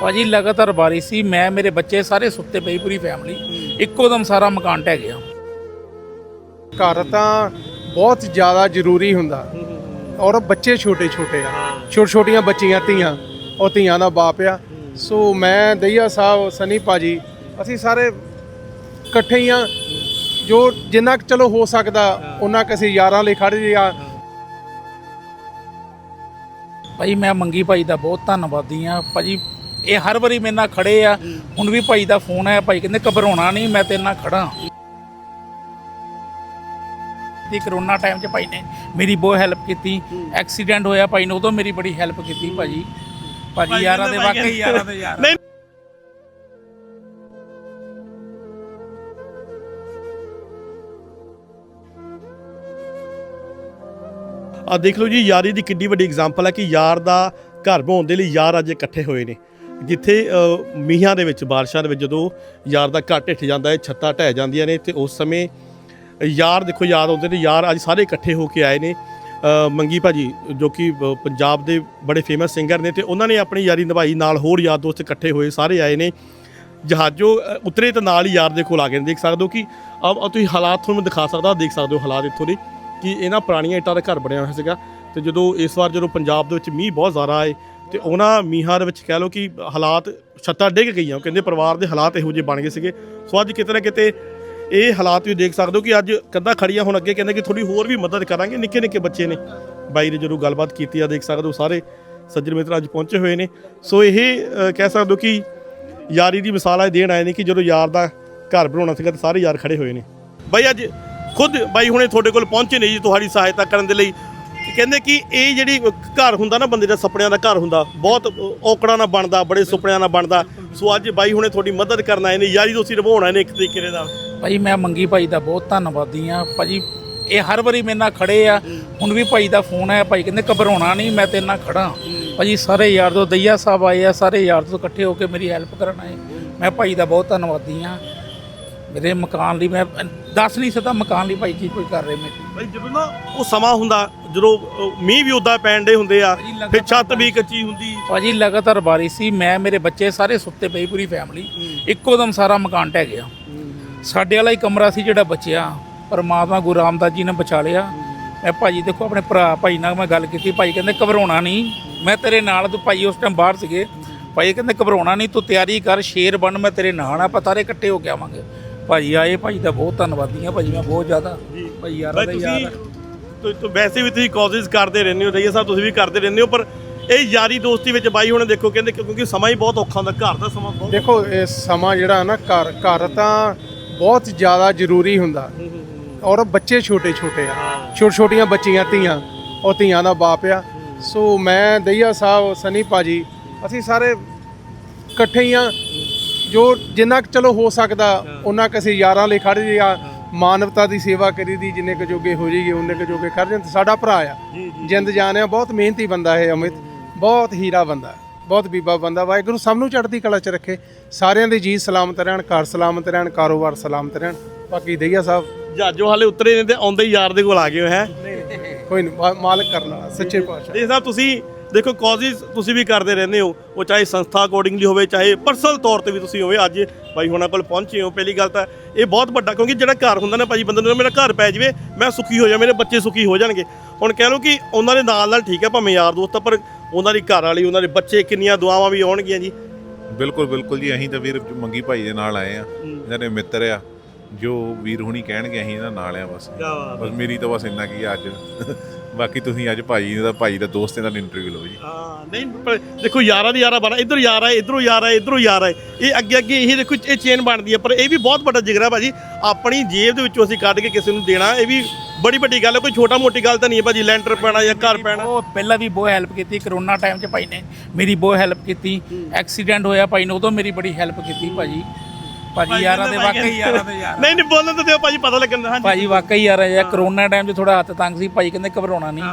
ਭਾਜੀ ਲਗਾਤਾਰ ਬਾਰਿਸ਼ ਸੀ ਮੈਂ ਮੇਰੇ ਬੱਚੇ ਸਾਰੇ ਸੁੱਤੇ ਪਈ ਪੂਰੀ ਫੈਮਿਲੀ ਇੱਕੋ ਦਮ ਸਾਰਾ ਮਕਾਨ ਢਹਿ ਗਿਆ। ਘਰ ਤਾਂ ਬਹੁਤ ਜ਼ਿਆਦਾ ਜ਼ਰੂਰੀ ਹੁੰਦਾ। ਔਰ ਬੱਚੇ ਛੋਟੇ ਛੋਟੇ ਆ। ਛੋਟ ਛੋਟੀਆਂ ਬੱਚੀਆਂ ਧੀਆਂ। ਉਹ ਧੀਆਂ ਦਾ ਬਾਪ ਆ। ਸੋ ਮੈਂ ਦਈਆ ਸਾਹਿਬ ਸਨੀ ਭਾਜੀ ਅਸੀਂ ਸਾਰੇ ਇਕੱਠੇ ਹੀ ਆ। ਜੋ ਜਿੰਨਾ ਕੁ ਚਲੋ ਹੋ ਸਕਦਾ ਉਹਨਾਂ ਕੁ ਅਸੀਂ ਯਾਰਾਂ ਲਈ ਖੜੇ ਆ। ਭਾਈ ਮੈਂ ਮੰਗੀ ਭਾਈ ਦਾ ਬਹੁਤ ਧੰਨਵਾਦੀ ਆ। ਭਾਜੀ ਇਹ ਹਰ ਵਾਰੀ ਮੇਰੇ ਨਾਲ ਖੜੇ ਆ। ਹੁਣ ਵੀ ਭਾਈ ਦਾ ਫੋਨ ਆਇਆ ਭਾਈ ਕਹਿੰਦੇ ਘਬਰਾਉਣਾ ਨਹੀਂ ਮੈਂ ਤੇਰੇ ਨਾਲ ਖੜਾ। ਦੀ ਕਰੋਨਾ ਟਾਈਮ 'ਚ ਭਾਈ ਨੇ ਮੇਰੀ ਬਹੁਤ ਹੈਲਪ ਕੀਤੀ। ਐਕਸੀਡੈਂਟ ਹੋਇਆ ਭਾਈ ਨੇ ਉਦੋਂ ਮੇਰੀ ਬੜੀ ਹੈਲਪ ਕੀਤੀ ਭਾਜੀ। ਭਾਜੀ ਯਾਰਾਂ ਦੇ ਵਾਕਈ ਯਾਰਾਂ ਦੇ ਯਾਰ। ਨਹੀਂ ਆ ਦੇਖ ਲਓ ਜੀ ਯਾਰੀ ਦੀ ਕਿੰਨੀ ਵੱਡੀ ਐਗਜ਼ਾਮਪਲ ਹੈ ਕਿ ਯਾਰ ਦਾ ਘਰ ਬਣਾਉਣ ਦੇ ਲਈ ਯਾਰ ਅੱਜ ਇਕੱਠੇ ਹੋਏ ਨੇ। ਜਿੱਥੇ ਮੀਂਹਾਂ ਦੇ ਵਿੱਚ ਬਾਰਿਸ਼ਾਂ ਦੇ ਵਿੱਚ ਜਦੋਂ ਯਾਰ ਦਾ ਘਰ ਢਿੱਠ ਜਾਂਦਾ ਹੈ ਛੱਤਾਂ ਢਹਿ ਜਾਂਦੀਆਂ ਨੇ ਤੇ ਉਸ ਸਮੇਂ ਯਾਰ ਦੇਖੋ ਯਾਦ ਆਉਂਦੇ ਨੇ ਯਾਰ ਅੱਜ ਸਾਰੇ ਇਕੱਠੇ ਹੋ ਕੇ ਆਏ ਨੇ। ਅ, ਮੰਗੀ ਭਾਜੀ ਜੋ ਕਿ ਪੰਜਾਬ ਦੇ ਬੜੇ ਫੇਮਸ ਸਿੰਗਰ ਨੇ ਤੇ ਉਹਨਾਂ ਨੇ ਆਪਣੀ ਯਾਰੀ ਨਿਭਾਈ ਨਾਲ ਹੋਰ ਯਾਰ ਦੋਸਤ ਇਕੱਠੇ ਹੋਏ ਸਾਰੇ ਆਏ ਨੇ। ਜਹਾਜ਼ੋਂ ਉਤਰੇ ਤਾਂ ਨਾਲ ਹੀ ਯਾਰ ਦੇ ਕੋਲ ਆ ਗਏ ਨੇ ਦੇਖ ਸਕਦੇ ਹੋ ਕਿ ਆ ਤੁਸੀਂ ਹਾਲਾਤ ਤੁਹਾਨੂੰ ਦਿਖਾ ਸਕਦਾ ਦੇਖ ਸਕਦੇ ਹੋ ਹਾਲਾਤ ਇੱਥੋਂ ਦੇ ਕਿ ਇਹਨਾਂ ਪੁਰਾਣੀਆਂ ਇੱਟਾਂ ਦਾ ਘਰ ਬਣਿਆ ਹੋਇਆ ਸੀਗਾ। ਤੇ ਜਦੋਂ ਇਸ ਵਾਰ ਜਦੋਂ ਪੰਜਾਬ ਦੇ ਵਿੱਚ ਮੀਂਹ ਬਹੁਤ ਜ਼ਿਆਦਾ ਆਏ ਤੇ ਉਹਨਾਂ ਮੀਂਹਾਂ ਦੇ ਵਿੱਚ ਕਹਿ ਲਓ ਕਿ ਹਾਲਾਤ ਛੱਤਾਂ ਡਿੱਗ ਗਈਆਂ। ਕਹਿੰਦੇ ਪਰਿਵਾਰ ਦੇ ਹਾਲਾਤ ਇਹੋ ਜਿਹੇ ਬਣ ਗਏ ਸੀਗੇ। ਸੋ ਅੱਜ ਕਿਤੇ ਨਾ ਕਿਤੇ ਇਹ ਹਾਲਾਤ ਵੀ ਦੇਖ ਸਕਦੇ ਹੋ ਕਿ ਅੱਜ ਕੰਧਾਂ ਖੜੀਆਂ ਹੁਣ ਅੱਗੇ ਕਹਿੰਦੇ ਕਿ ਥੋੜੀ ਹੋਰ ਵੀ ਮਦਦ ਕਰਾਂਗੇ। ਨਿੱਕੇ ਨਿੱਕੇ ਬੱਚੇ ਨੇ। ਬਾਈ ਨੇ ਜਦੋਂ ਗੱਲਬਾਤ ਕੀਤੀ ਆ, ਦੇਖ ਸਕਦੇ ਹੋ ਸਾਰੇ ਸੱਜਣ ਮਿੱਤਰ ਅੱਜ ਪਹੁੰਚੇ ਹੋਏ ਨੇ। ਸੋ ਇਹ ਕਹਿ ਸਕਦੇ ਹੋ ਕਿ ਯਾਰੀ ਦੀ ਮਿਸਾਲ ਹੈ ਦੇਣ ਆਏ ਨੇ ਕਿ ਜਦੋਂ ਯਾਰ ਦਾ ਘਰ ਬਣਾਉਣਾ ਸੀਗਾ ਤੇ ਸਾਰੇ ਯਾਰ ਖੜੇ ਹੋਏ ਨੇ। ਬਾਈ ਅੱਜ ਖੁਦ ਬਾਈ ਹੁਣੇ ਤੁਹਾਡੇ ਕੋਲ ਪਹੁੰਚੇ ਨੇ ਜੀ, ਤੁਹਾਡੀ ਸਹਾਇਤਾ ਕਰਨ ਦੇ ਲਈ। ਕਹਿੰਦੇ ਕਿ ਇਹ ਜਿਹੜੀ ਘਰ ਹੁੰਦਾ ਨਾ ਬੰਦੇ ਦਾ, ਸੁਪਨਿਆਂ ਦਾ ਘਰ ਹੁੰਦਾ, ਬਹੁਤ ਔਕੜਾਂ ਨਾਲ ਬਣਦਾ, ਬੜੇ ਸੁਪਨਿਆਂ ਨਾਲ ਬਣਦਾ। ਸੋ ਅੱਜ ਬਾਈ ਹੁਣੇ ਤੁਹਾਡੀ ਮਦਦ ਕਰਨ ਆਏ ਨੇ, ਯਾਰੀ ਦੋਸਤੀ ਨਿਭਾਉਣ ਨੇ ਇੱਕ ਤਰੀਕੇ ਨਾਲ। ਭਾਈ, ਮੈਂ ਮੰਗੀ ਭਾਈ ਦਾ ਬਹੁਤ ਧੰਨਵਾਦੀ ਆ ਭਾਜੀ ਇਹ ਹਰ ਵਾਰੀ ਮੇਰੇ ਨਾਲ ਖੜੇ ਆ। ਹੁਣ ਵੀ ਭਾਈ ਦਾ ਫੋਨ ਆਇਆ, ਭਾਈ ਕਹਿੰਦੇ ਘਬਰਾਉਣਾ ਨਹੀਂ, ਮੈਂ ਤੇਰੇ ਨਾਲ ਖੜਾ ਭਾਜੀ ਸਾਰੇ ਯਾਰ ਦੋ ਦਈਆ ਸਾਹਿਬ ਆਏ ਆ, ਸਾਰੇ ਯਾਰ ਤੋਂ ਇਕੱਠੇ ਹੋ ਕੇ ਮੇਰੀ ਹੈਲਪ ਕਰਨ ਆਏ। ਮੈਂ ਭਾਈ ਦਾ ਬਹੁਤ ਧੰਨਵਾਦੀ ਆ ਮੇਰੇ ਮਕਾਨ ਲਈ ਮੈਂ ਦੱਸ ਨਹੀਂ ਸਕਦਾ ਮਕਾਨ ਲਈ ਭਾਈ ਕੀ ਕੋਈ ਕਰ ਰਹੇ ਮੇਰੇ ਬਾਈ ਜਦੋਂ ਨਾ ਉਹ ਸਮਾਂ ਹੁੰਦਾ ਜਦੋਂ ਮੀਂਹ ਵੀ ਉਦਾਂ ਪੈਣ ਦੇ ਹੁੰਦੇ ਆ ਫਿਰ ਛੱਤ ਵੀ ਕੱਚੀ ਹੁੰਦੀ। ਭਾਜੀ ਲਗਾਤਾਰ ਬਾਰਿਸ਼ ਸੀ ਮੈਂ ਮੇਰੇ ਬੱਚੇ ਸਾਰੇ ਸੁੱਤੇ ਪਈ ਪੂਰੀ ਫੈਮਿਲੀ ਇੱਕੋ ਦਮ ਸਾਰਾ ਮਕਾਨ ਢਹਿ ਗਿਆ। ਸਾਡੇ ਵਾਲਾ ਹੀ ਕਮਰਾ ਸੀ ਜਿਹੜਾ ਬਚਿਆ। ਪਰਮਾਤਮਾ ਗੁਰੂ ਰਾਮਦਾਸ ਜੀ ਨੇ ਬਚਾ ਲਿਆ। ਮੈਂ ਭਾਜੀ ਦੇਖੋ ਆਪਣੇ ਭਰਾ ਭਾਈ ਨਾਲ ਮੈਂ ਗੱਲ ਕੀਤੀ ਭਾਈ ਕਹਿੰਦੇ ਘਬਰਾਉਣਾ ਨਹੀਂ। ਮੈਂ ਤੇਰੇ ਨਾਲ ਤੂੰ ਭਾਈ ਉਸ ਟਾਈਮ ਬਾਹਰ ਸੀਗੇ। ਭਾਈ ਕਹਿੰਦੇ ਘਬਰਾਉਣਾ ਨਹੀਂ ਤੂੰ ਤਿਆਰੀ ਕਰ ਸ਼ੇਰ ਬਣ ਮੈਂ ਤੇਰੇ ਨਾਲ ਆ ਆਪਾਂ ਸਾਰੇ ਇਕੱਠੇ ਹੋ ਕੇ ਆਵਾਂਗੇ। ਭਾਜੀ ਆਏ ਭਾਈ ਦਾ ਬਹੁਤ ਧੰਨਵਾਦੀ ਆ ਭਾਜੀ ਮੈਂ ਬਹੁਤ ਜ਼ਿਆਦਾ। ਭਾਈ ਯਾਰਾਂ ਦਾ ਤੁਸੀਂ ਯਾਰ। ਤੁ- ਤੁ- ਵੈਸੇ ਵੀ ਤੁਸੀਂ ਕਾਜ਼ਸ ਕਰਦੇ ਰਹਿੰਦੇ ਹੋ ਰਈਆ ਸਾਹਿਬ ਤੁਸੀਂ ਵੀ ਕਰਦੇ ਰਹਿੰਦੇ ਹੋ ਪਰ ਇਹ ਯਾਰੀ ਦੋਸਤੀ ਵਿੱਚ ਬਾਈ ਹੁਣ ਦੇਖੋ ਕਹਿੰਦੇ ਕਿ- ਕਿਉਂਕਿ ਸਮਾਂ ਹੀ ਬਹੁਤ ਔਖਾ ਹੁੰਦਾ ਘਰ ਦਾ ਸਮਾਂ ਬਹੁਤ ਦੇਖੋ ਇਹ ਸਮਾਂ ਜਿਹੜਾ ਨਾ ਘਰ ਘਰ ਤਾਂ ਬਹੁਤ ਜ਼ਿਆਦਾ ਜ਼ਰੂਰੀ ਹੁੰਦਾ। ਔਰ ਬੱਚੇ ਛੋਟੇ ਛੋਟੇ ਆ। ਛੋਟ ਛੋਟੀਆਂ ਬੱਚੀਆਂ ਧੀਆਂ ਉਹ ਧੀਆਂ ਦਾ ਬਾਪ ਆ। ਸੋ ਮੈਂ ਦਈਆ ਸਾਹਿਬ ਸਨੀ ਭਾਜੀ ਅਸੀਂ ਸਾਰੇ ਇਕੱਠੇ ਹੀ ਆ। ਜੋ ਜਿੰਨਾ ਕੁ ਚਲੋ ਹੋ ਸਕਦਾ ਉਹਨਾਂ ਕੁ ਅਸੀਂ ਯਾਰਾਂ ਲਈ ਖੜੇ ਆ ਮਾਨਵਤਾ ਦੀ ਸੇਵਾ ਕਰੀ ਦੀ ਜਿੰਨੇ ਕੁ ਜੋਗੇ ਹੋ ਜਾਈਏ ਉਹਨੇ ਕੁ ਜੋਗੇ ਕਰ ਜਾਂ ਸਾਡਾ ਭਰਾ ਆ। ਜਿੰਦ ਜਾਨ ਆ ਬਹੁਤ ਮਿਹਨਤੀ ਬੰਦਾ ਹੈ ਅਮਿਤ ਬਹੁਤ ਹੀਰਾ ਬੰਦਾ ਹੈ, ਬਹੁਤ ਬੀਬਾ ਬੰਦਾ। ਵਾਹਿਗੁਰੂ ਸਭ ਨੂੰ ਚੜ੍ਹਦੀ ਕਲਾ ਚ ਰੱਖੇ। ਸਾਰਿਆਂ ਦੇ ਜੀ ਸਲਾਮਤ ਰਹਿਣ ਘਰ ਸਲਾਮਤ ਰਹਿਣ ਕਾਰੋਬਾਰ ਸਲਾਮਤ ਰਹਿਣ। ਬਾਕੀ ਦਈਆ ਸਾਹਿਬ। ਜਹਾਜੋਂ ਹਾਲੇ ਉਤਰੇ ਨੇ ਤੇ ਆਉਂਦੇ ਹੀ ਯਾਰ ਦੇ ਕੋਲ ਆ ਗਏ ਹੋ ਹੈ। ਕੋਈ ਨਹੀਂ ਮਾ- ਮਾਲਕ ਕਰਨ ਵਾਲਾ ਸੱਚੇ ਪਾਤਸ਼ਾਹ। ਜੀ ਸਾਹਿਬ ਤੁਸੀਂ ਦੇਖੋ ਕਾਜ਼ਸ ਤੁਸੀਂ ਵੀ ਕਰਦੇ ਰਹਿੰਦੇ ਹੋ ਉਹ ਚਾਹੇ ਸੰਸਥਾ ਅਕੋਰਡਿੰਗਲੀ ਹੋਵੇ ਚਾਹੇ ਪਰਸਨਲ ਤੌਰ ਤੇ ਵੀ ਤੁਸੀਂ ਹੋਵੇ ਅੱਜ ਬਾਈ ਹੁਣਾਂ ਕੋਲ ਪਹੁੰਚੇ ਹੋ ਪਹਿਲੀ ਗੱਲ ਤਾਂ ਇਹ ਬਹੁਤ ਵੱਡਾ ਕਿਉਂਕਿ ਜਿਹੜਾ ਘਰ ਹੁੰਦਾ ਨਾ ਭਾਜੀ ਬੰਦੇ ਨੂੰ ਮੇਰਾ ਘਰ ਪੈ ਜਾਵੇ ਮੈਂ ਸੁਖੀ ਹੋ ਜਾ ਮੇਰੇ ਬੱਚੇ ਸੁਖੀ ਹੋ ਜਾਣਗੇ। ਹੁਣ ਕਹਿ ਲਓ ਕਿ ਉਹਨਾਂ ਦੇ ਨਾਲ ਨਾਲ ਠੀਕ ਹੈ ਭਾਵੇਂ ਯਾਰ ਦੋਸਤ ਆ, ਪਰ ਉਹਨਾਂ ਦੀ ਘਰ ਵਾਲੀ ਉਹਨਾਂ ਦੇ ਬੱਚੇ ਕਿੰਨੀਆਂ ਦੁਆਵਾਂ ਵੀ ਆਉਣਗੀਆਂ ਜੀ। ਬਿਲਕੁਲ ਬਿਲਕੁਲ ਜੀ ਅਸੀਂ ਤਾਂ ਵੀਰ ਮੰਗੀ ਭਾਈ ਦੇ ਨਾਲ ਆਏ ਆ ਇਹਨਾਂ ਦੇ ਮਿੱਤਰ ਆ। ਜੋ ਵੀਰ ਹੁਣੀ ਕਹਿਣਗੇ ਅਸੀਂ ਇਹਨਾਂ ਨਾਲ ਆ ਬਸ। ਬਸ ਮੇਰੀ ਤਾਂ ਬਸ ਇੰਨਾ ਕੀ ਆ ਅੱਜ। ਬਾਕੀ ਤੁਸੀਂ ਅੱਜ ਭਾਈ ਦਾ ਭਾਈ ਦਾ ਦੋਸਤ ਦਾ ਇੰਟਰਵਿਊ ਲਓ ਜੀ। ਹਾਂ ਨਹੀਂ ਪਰ ਦੇਖੋ ਯਾਰਾਂ ਦੀ ਯਾਰਾ ਬਣਾ ਇਧਰ ਯਾਰ ਆ ਇਧਰੋਂ ਯਾਰ ਆ ਇਧਰੋਂ ਯਾਰ ਆ ਇਹ ਅੱਗੇ ਅੱਗੇ ਇਹ ਦੇਖੋ ਇਹ ਚੇਨ ਬਣਦੀ ਹੈ ਪਰ ਇਹ ਵੀ ਬਹੁਤ ਵੱਡਾ ਜਿਗਰਾ ਭਾਜੀ। ਆਪਣੀ ਜੇਬ ਦੇ ਵਿੱਚੋਂ ਅਸੀਂ ਕੱਢ ਕੇ ਕਿਸੇ ਨੂੰ ਦੇਣਾ ਇਹ ਵੀ ਬੜੀ ਵੱਡੀ ਗੱਲ ਹੈ। ਕੋਈ ਛੋਟਾ ਮੋਟੀ ਗੱਲ ਤਾਂ ਨਹੀਂ ਹੈ ਭਾਜੀ ਲੈਂਟਰ ਪੈਣਾ ਜਾਂ ਘਰ ਪੈਣਾ। ਉਹ ਪਹਿਲਾਂ ਵੀ ਬਹੁਤ ਹੈਲਪ ਕੀਤੀ ਕਰੋਨਾ ਟਾਈਮ 'ਚ ਭਾਈ ਨੇ। ਮੇਰੀ ਬਹੁਤ ਹੈਲਪ ਕੀਤੀ। ਐਕਸੀਡੈਂਟ ਹੋਇਆ ਭਾਈ ਨੇ ਉਦੋਂ ਮੇਰੀ ਬੜੀ ਹੈਲਪ ਕੀਤੀ ਭਾਜੀ। ਭਾਜੀ ਯਾਰਾਂ ਦੇ ਵਾਕਈ ਯਾਰਾਂ ਦੇ ਯਾਰ ਨਹੀਂ ਨਹੀਂ ਬੋਲਣ ਤਾਂ ਦਿਓ ਭਾਜੀ ਪਤਾ ਲੱਗਣ ਦਾ ਹਾਂਜੀ। ਭਾਜੀ ਵਾਕਈ ਯਾਰ ਹੈ। ਕਰੋਨਾ ਟਾਈਮ 'ਚ ਥੋੜਾ ਹੱਥ ਤੰਗ ਸੀ ਭਾਈ ਕਹਿੰਦੇ ਘਬਰਾਉਣਾ ਨਹੀਂ।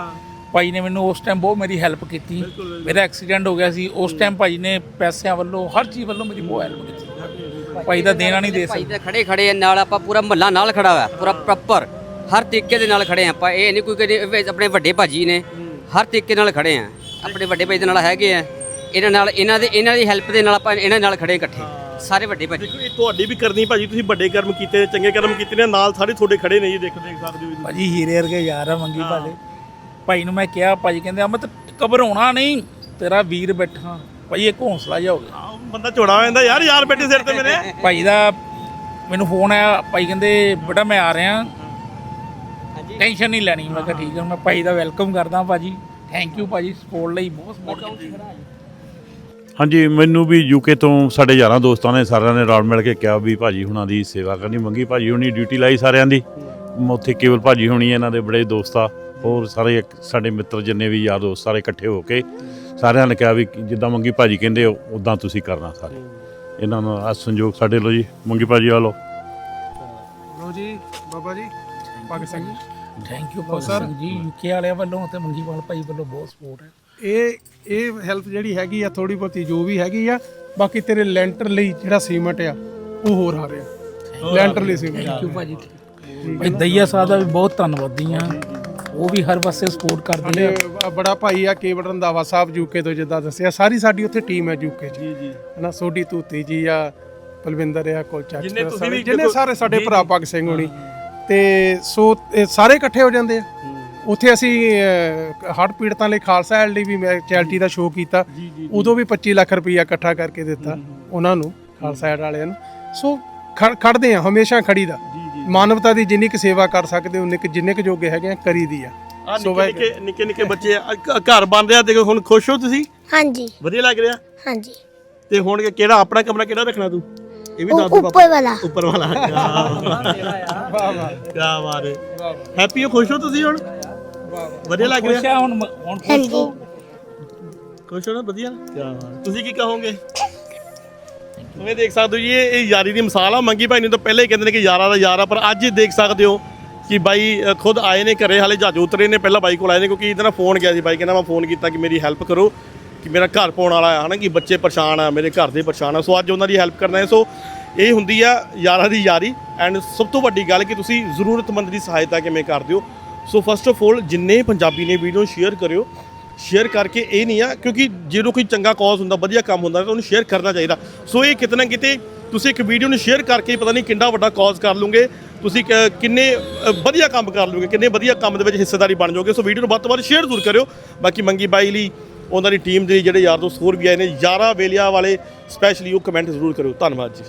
ਭਾਈ ਨੇ ਮੈਨੂੰ ਉਸ ਟਾਈਮ ਬਹੁਤ ਮੇਰੀ ਹੈਲਪ ਕੀਤੀ। ਮੇਰਾ ਐਕਸੀਡੈਂਟ ਹੋ ਗਿਆ ਸੀ। ਉਸ ਟਾਈਮ ਭਾਈ ਨੇ ਪੈਸਿਆਂ ਵੱਲੋਂ ਹਰ ਚੀਜ਼ ਵੱਲੋਂ ਮੇਰੀ ਬਹੁਤ ਹੈਲਪ ਕੀਤੀ। ਭਾਈ ਦਾ ਦੇਣਾ ਨਹੀਂ ਦੇ ਭਾਈ ਤੇ ਖੜੇ ਖੜੇ ਨਾਲ ਆਪਾਂ ਪੂਰਾ ਮਹੱਲਾ ਨਾਲ ਖੜਾ ਹੋਇਆ ਪੂਰਾ ਪ੍ਰੋਪਰ ਹਰ ਤਰੀਕੇ ਦੇ ਨਾਲ ਖੜੇ ਆ ਆਪਾਂ। ਇਹ ਨਹੀਂ ਕੋਈ ਕਿ ਆਪਣੇ ਵੱਡੇ ਭਾਜੀ ਨੇ ਹਰ ਤਰੀਕੇ ਨਾਲ ਖੜੇ ਆ। ਆਪਣੇ ਵੱਡੇ ਭਾਈ ਦੇ ਨਾਲ ਹੈਗੇ ਆ। ਇਹਨਾਂ ਨਾਲ ਇਹਨਾਂ ਦੇ ਇਹਨਾਂ ਦੀ ਹੈਲਪ ਦੇ ਨਾਲ ਆਪਾਂ ਇਹਨਾਂ ਨਾਲ ਖੜੇ ਇਕੱਠੇ। ਸਾਰੇ ਵੱਡੇ ਭਾਜੀ। ਦੇਖੋ ਇਹ ਤੁਹਾਡੀ ਵੀ ਕਰਨੀ ਭਾਜੀ ਤੁਸੀਂ ਵੱਡੇ ਕਰਮ ਕੀਤੇ ਨੇ ਚੰਗੇ ਕਰਮ ਕੀਤੇ ਨੇ ਨਾਲ ਸਾਰੇ ਤੁਹਾਡੇ ਖੜੇ ਨੇ ਜੀ ਦੇਖੋ ਦੇਖ ਸਕਦੇ ਹੋ ਜੀ। ਭਾਜੀ ਹੀਰੇ ਵਰਗੇ ਯਾਰ ਆ ਮੰਗੀ ਭਾਜੀ। ਭਾਈ ਨੂੰ ਮੈਂ ਕਿਹਾ ਭਾਜੀ ਕਹਿੰਦੇ ਅਮਤ ਘਬਰਾਉਣਾ ਨਹੀਂ ਤੇਰਾ ਵੀਰ ਬੈਠਾ। ਭਾਈ ਇੱਕ ਹੌਸਲਾ ਜਿਹਾ ਹੋ ਗਿਆ। ਆਹ, ਬੰਦਾ ਝੋੜਾ ਹੋ ਜਾਂਦਾ ਯਾਰ ਯਾਰ ਬੈਠੇ ਸਿਰ ਤੇ ਮੇਰੇ। ਭਾਈ ਦਾ ਮੈਨੂੰ ਫੋਨ ਆਇਆ ਭਾਈ ਕਹਿੰਦੇ ਬੇਟਾ ਮੈਂ ਆ ਰਿਹਾ। ਟੈਨਸ਼ਨ ਨਹੀਂ ਲੈਣੀ। ਮੈਂ ਕਿਹਾ ਠੀਕ ਹੈ ਮੈਂ ਭਾਈ ਦਾ ਵੈਲਕਮ ਕਰਦਾ ਭਾਜੀ। ਥੈਂਕ ਯੂ ਭਾਜੀ ਸਪੋਰਟ ਲਈ ਬਹੁਤ ਸਪੋਰਟ ਕੀਤੀ। ਹਾਂਜੀ ਮੈਨੂੰ ਵੀ ਯੂਕੇ ਤੋਂ ਸਾਡੇ ਯਾਰਾਂ ਦੋਸਤਾਂ ਨੇ ਸਾਰਿਆਂ ਨੇ ਰਲ ਮਿਲ ਕੇ ਕਿਹਾ ਵੀ ਭਾਜੀ ਹੁਣਾਂ ਦੀ ਸੇਵਾ ਕਰਨੀ ਮੰਗੀ। ਭਾਜੀ ਹੁਣੀ ਡਿਊਟੀ ਲਾਈ ਸਾਰਿਆਂ ਦੀ। ਉੱਥੇ ਕੇਵਲ ਭਾਜੀ ਹੁਣੀ ਇਹਨਾਂ ਦੇ ਬੜੇ ਦੋਸਤ ਆ। ਹੋਰ ਸਾਰੇ ਸਾਡੇ ਮਿੱਤਰ ਜਿੰਨੇ ਵੀ ਯਾਰ ਦੋਸਤ ਸਾਰੇ ਇਕੱਠੇ ਹੋ ਕੇ ਸਾਰਿਆਂ ਨੇ ਕਿਹਾ ਵੀ ਜਿੱਦਾਂ ਮੰਗੀ ਭਾਜੀ ਕਹਿੰਦੇ ਉਦਾਂ ਤੁਸੀਂ ਕਰਨਾ ਸਾਰੇ। ਇਹਨਾਂ ਨੂੰ ਆ ਸੰਯੋਗ ਸਾਡੇ ਲੋ ਜੀ। ਮੰਗੀ ਭਾਜੀ ਆ ਲੋ ਲੋ ਜੀ Baba ji Bhagat Singh ji thank you Bhagat Singh ji UK ਵਾਲਿਆਂ ਵੱਲੋਂ ਤੇ ਮੰਗੀਵਾਲ ਭਾਈ ਵੱਲੋਂ ਬਹੁਤ ਸਪੋਰਟ ਹੈ। ਇਹ ਇਹ ਹੈਲਪ ਜਿਹੜੀ ਹੈਗੀ ਆ ਥੋੜੀ ਬਹੁਤੀ ਜੋ ਵੀ ਹੈਗੀ ਆ ਬਾਕੀ ਤੇਰੇ ਲੈਂਟਰ ਲਈ ਜਿਹੜਾ ਸੀਮਟ ਆ ਉਹ ਹੋਰ ਆ ਰਿਹਾ। ਲੈਂਟਰ ਲਈ ਸੀਮਟ। ਥੈਂਕ ਯੂ ਭਾਜੀ। ਭਾਈ ਦਈਆ ਸਾਹਿਬ ਦਾ ਵੀ ਬਹੁਤ ਧੰਨਵਾਦੀ ਆ। ਉਹ ਵੀ ਹਰ ਪਾਸੇ ਸਪੋਰਟ ਕਰਦੇ ਆ। ਬੜਾ ਭਾਈ ਆ ਕੇਵਲ ਰੰਦਾਵਾ ਸਾਹਿਬ ਯੂਕੇ ਤੋਂ ਜਿੱਦਾਂ ਦੱਸਿਆ। ਸਾਰੀ ਸਾਡੀ ਉੱਥੇ ਟੀਮ ਹੈ ਯੂਕੇ 'ਚ। ਜੀ ਜੀ। ਹਨਾ ਸੋਢੀ ਤੂਤੀ ਜੀ ਆ ਪਲਵਿੰਦਰ ਆ ਕੋਲਚਾ ਜਿੰਨੇ ਤੁਸੀਂ ਵੀ ਜਿੰਨੇ ਦੇਖੋ- ਸਾਰੇ ਸਾਡੇ ਭਰਾ ਭਗਤ ਸਿੰਘ ਹੋਣੀ। ਤੇ ਸੋ ਇਹ ਸਾਰੇ ਇਕੱਠੇ ਹੋ ਜਾਂਦੇ ਆ। ਉੱਥੇ ਅਸੀਂ ਹੜ ਪੀੜਤਾਂ ਲਈ ਖਾਲਸਾ ਐਲ ਲਈ ਵੀ ਮੈਂ ਚੈਰਿਟੀ ਦਾ ਸ਼ੋਅ ਕੀਤਾ। ਉਦੋਂ ਵੀ 25 ਲੱਖ ਰੁਪਈਆ ਇਕੱਠਾ ਕਰਕੇ ਦਿੱਤਾ ਉਹਨਾਂ ਨੂੰ ਖਾਲਸਾ ਐਡ ਵਾਲਿਆਂ ਨੂੰ। ਸੋ ਖੜ- ਖੜਦੇ ਆ ਹਮੇਸ਼ਾ ਖੜੀ ਦਾ ਮਾਨਵਤਾ ਦੀ ਜਿੰਨੀ ਕੁ ਸੇਵਾ ਕਰ ਸਕਦੇ ਉਨੇ ਕੁ ਜਿੰਨੇ ਕੁ ਜੋਗੇ ਹੈਗੇ ਆ ਕਰੀ ਦੀ ਆ। ਆ ਸੋ ਨਿੱਕੇ ਵਾਹਿ- ਨਿੱਕੇ ਨਿੱਕੇ ਨਿੱਕੇ ਬੱਚੇ ਘਰ ਬਣ ਰਿਹਾ ਦੇਖੋ ਹੁਣ ਖੁਸ਼ ਹੋ ਤੁਸੀਂ? ਹਾਂਜੀ। ਵਧੀਆ ਲੱਗ ਰਿਹਾ? ਹਾਂਜੀ। ਤੇ ਹੁਣ ਕਿ- ਕਿਹੜਾ ਆਪਣਾ ਕਮਰਾ ਕਿਹੜਾ ਰੱਖਣਾ ਤੂੰ? ਇਹ ਵੀ ਦੱਸ ਦੇ ਉੱਪਰ ਵਾਲਾ ਉੱਪਰ ਵਾਲਾ ਕੀ ਬਾਤ ਹੈ। ਹੈਪੀ ਹੋ ਖੁਸ਼ ਹੋ ਤੁਸੀਂ ਹੁਣ? ਵਧੀਆ ਲੱਗ ਰਿਹਾ? ਹੁਣ ਹੁਣ ਖੁਸ਼ ਹਾਂਜੀ। ਹੋ। ਖੁਸ਼ ਹੋ ਨਾ ਵਧੀਆ? ਕੀ ਬਾਤ ਤੁਸੀਂ ਕੀ ਕਹੋਗੇ? ਤੁਸੀਂ ਦੇਖ ਸਕਦੇ ਹੋ ਜੀ ਇਹ ਇਹ ਯਾਰੀ ਦੀ ਮਿਸਾਲ ਆ। ਮੰਗੀ ਭਾਈ ਨੂੰ ਤਾਂ ਪਹਿਲਾਂ ਹੀ ਕਹਿੰਦੇ ਨੇ ਕਿ ਯਾਰਾ ਦਾ ਯਾਰ ਆ ਪਰ ਅੱਜ ਦੇਖ ਸਕਦੇ ਹੋ ਕਿ ਬਾਈ ਅ, ਖੁਦ ਆਏ ਨੇ ਘਰੇ ਹਾਲੇ ਜਹਾਜ਼ ਉਤਰੇ ਨੇ ਪਹਿਲਾਂ ਬਾਈ ਕੋਲ ਆਏ ਨੇ ਕਿਉਂਕਿ ਇਹਦਾ ਫੋਨ ਗਿਆ ਸੀ ਬਾਈ ਕਹਿੰਦਾ ਮੈਂ ਫੋਨ ਕੀਤਾ ਕਿ ਮੇਰੀ ਹੈਲਪ ਕਰੋ ਕਿ ਮੇਰਾ ਘਰ ਪਾਉਣ ਵਾਲਾ ਹੈ ਹਨਾ ਕਿ ਬੱਚੇ ਪਰੇਸ਼ਾਨ ਆ ਮੇਰੇ ਘਰ ਦੇ ਪਰੇਸ਼ਾਨ ਆ। ਸੋ ਅੱਜ ਉਹਨਾਂ ਦੀ ਹੈਲਪ ਕਰਨਾ ਹੈ। ਸੋ ਇਹ ਹੁੰਦੀ ਆ ਯਾਰਾਂ ਦੀ ਯਾਰੀ। ਐਂਡ ਸਭ ਤੋਂ ਵੱਡੀ ਗੱਲ ਕਿ ਤੁਸੀਂ ਜ਼ਰੂਰਤਮੰਦ ਦੀ ਸਹਾਇਤਾ ਕਿਵੇਂ ਕਰਦੇ ਹੋ? ਸੋ ਫਸਟ ਆਫ ਆਲ ਜਿੰਨੇ ਪੰਜਾਬੀ ਨੇ ਵੀਡੀਓ ਸ਼ੇਅਰ ਕਰਿਓ ਸ਼ੇਅਰ ਕਰਕੇ ਇਹ ਨਹੀਂ ਆ, ਕਿਉਂਕਿ ਜਦੋਂ ਕੋਈ ਚੰਗਾ ਕਾਜ਼ ਹੁੰਦਾ, ਵਧੀਆ ਕੰਮ ਹੁੰਦਾ, ਤਾਂ ਉਹਨੂੰ ਸ਼ੇਅਰ ਕਰਨਾ ਚਾਹੀਦਾ। ਸੋ ਇਹ ਕਿਤੇ ਨਾ ਕਿਤੇ ਤੁਸੀਂ ਇੱਕ ਵੀਡੀਓ ਨੂੰ ਸ਼ੇਅਰ ਕਰਕੇ ਪਤਾ ਨਹੀਂ ਕਿੰਨਾ ਵੱਡਾ ਕਾਜ਼ ਕਰ ਲਓਗੇ, ਤੁਸੀਂ ਕ- ਕਿੰਨੇ ਵਧੀਆ ਕੰਮ ਕਰ ਲਓਗੇ, ਕਿੰਨੇ ਵਧੀਆ ਕੰਮ ਦੇ ਵਿੱਚ ਹਿੱਸੇਦਾਰੀ ਬਣ ਜਾਓਗੇ। ਸੋ ਵੀਡੀਓ ਨੂੰ ਵੱਧ ਤੋਂ ਵੱਧ ਸ਼ੇਅਰ ਜ਼ਰੂਰ ਕਰਿਓ। ਬਾਕੀ ਮੰਗੀ ਬਾਈ ਲਈ, ਉਹਨਾਂ ਦੀ ਟੀਮ ਦੇ ਜਿਹੜੇ ਯਾਰ ਦੋਸਤ ਹੋਰ ਵੀ ਆਏ ਨੇ, ਯਾਰਾ ਵੇਲਿਆ ਵਾਲੇ ਸਪੈਸ਼ਲੀ ਉਹ ਕਮੈਂਟ ਜ਼ਰੂਰ ਕਰਿਓ। ਧੰਨਵਾਦ ਜੀ।